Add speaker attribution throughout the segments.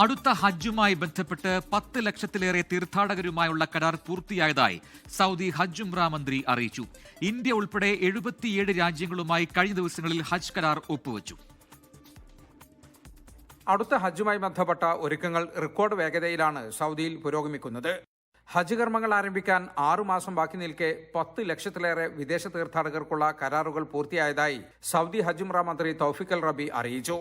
Speaker 1: അടുത്ത ഹജ്ജുമായി ബന്ധപ്പെട്ട് പത്ത് ലക്ഷത്തിലേറെ തീർത്ഥാടകരുമായുള്ള കരാർ പൂർത്തിയായതായി സൗദി ഹജ്ജ് ഉംറ മന്ത്രി അറിയിച്ചു. ഇന്ത്യ ഉൾപ്പെടെ എഴുപത്തിയേഴ് രാജ്യങ്ങളുമായി കഴിഞ്ഞ ദിവസങ്ങളിൽ ഹജ്ജ് കരാർ ഒപ്പുവച്ചു.
Speaker 2: അടുത്ത ഹജ്ജുമായി ബന്ധപ്പെട്ട ഒരുക്കങ്ങൾ റെക്കോർഡ് വേഗതയിലാണ് സൗദിയിൽ പുരോഗമിക്കുന്നത്. ഹജ്ജ് കർമ്മങ്ങൾ ആരംഭിക്കാൻ ആറുമാസം ബാക്കി നിൽക്കെ പത്ത് ലക്ഷത്തിലേറെ വിദേശ തീർത്ഥാടകർക്കുള്ള കരാറുകൾ പൂർത്തിയായതായി സൗദി ഹജ്ജ് ഉംറ മന്ത്രി തൗഫിക്കൽ റബി അറിയിച്ചു.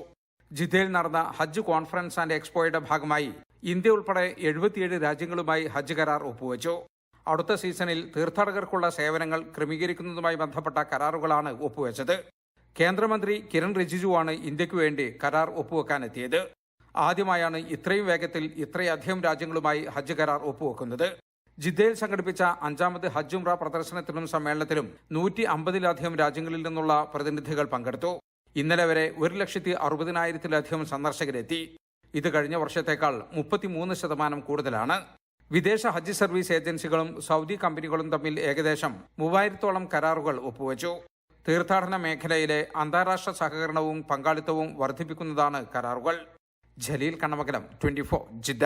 Speaker 2: ജിദ്ദയിൽ നടന്ന ഹജ്ജ് കോൺഫറൻസ് ആൻഡ് എക്സ്പോയുടെ ഭാഗമായി ഇന്ത്യ ഉൾപ്പെടെ എഴുപത്തിയേഴ് രാജ്യങ്ങളുമായി ഹജ്ജ് കരാർ ഒപ്പുവച്ചു. അടുത്ത സീസണിൽ തീർത്ഥാടകർക്കുള്ള സേവനങ്ങൾ ക്രമീകരിക്കുന്നതുമായി ബന്ധപ്പെട്ട കരാറുകളാണ് ഒപ്പുവെച്ചത്. കേന്ദ്രമന്ത്രി കിരൺ റിജിജുവാണ് ഇന്ത്യയ്ക്കു വേണ്ടി കരാർ ഒപ്പുവെക്കാനെത്തിയത്. ആദ്യമായാണ് ഇത്രയും വേഗത്തിൽ ഇത്രയധികം രാജ്യങ്ങളുമായി ഹജ്ജ് കരാർ ഒപ്പുവെക്കുന്നത്. ജിദ്ദയിൽ സംഘടിപ്പിച്ച അഞ്ചാമത് ഹജ്ജുംറ പ്രദർശനത്തിനും സമ്മേളനത്തിലും നൂറ്റി അമ്പതിലധികം രാജ്യങ്ങളിൽ നിന്നുള്ള പ്രതിനിധികൾ പങ്കെടുത്തു. ഇന്നലെ വരെ ഒരു ലക്ഷത്തി അറുപതിനായിരത്തിലധികം സന്ദർശകരെത്തി. ഇത് കഴിഞ്ഞ വർഷത്തേക്കാൾ മുപ്പത്തിമൂന്ന് ശതമാനം കൂടുതലാണ്. വിദേശ ഹജ്ജ് സർവീസ് ഏജൻസികളും സൗദി കമ്പനികളും തമ്മിൽ ഏകദേശം മൂവായിരത്തോളം കരാറുകൾ ഒപ്പുവച്ചു. തീർത്ഥാടന മേഖലയിലെ അന്താരാഷ്ട്ര സഹകരണവും പങ്കാളിത്തവും വർദ്ധിപ്പിക്കുന്നതാണ് കരാറുകൾ. Jaleel Kannamakalam twenty Jeddah.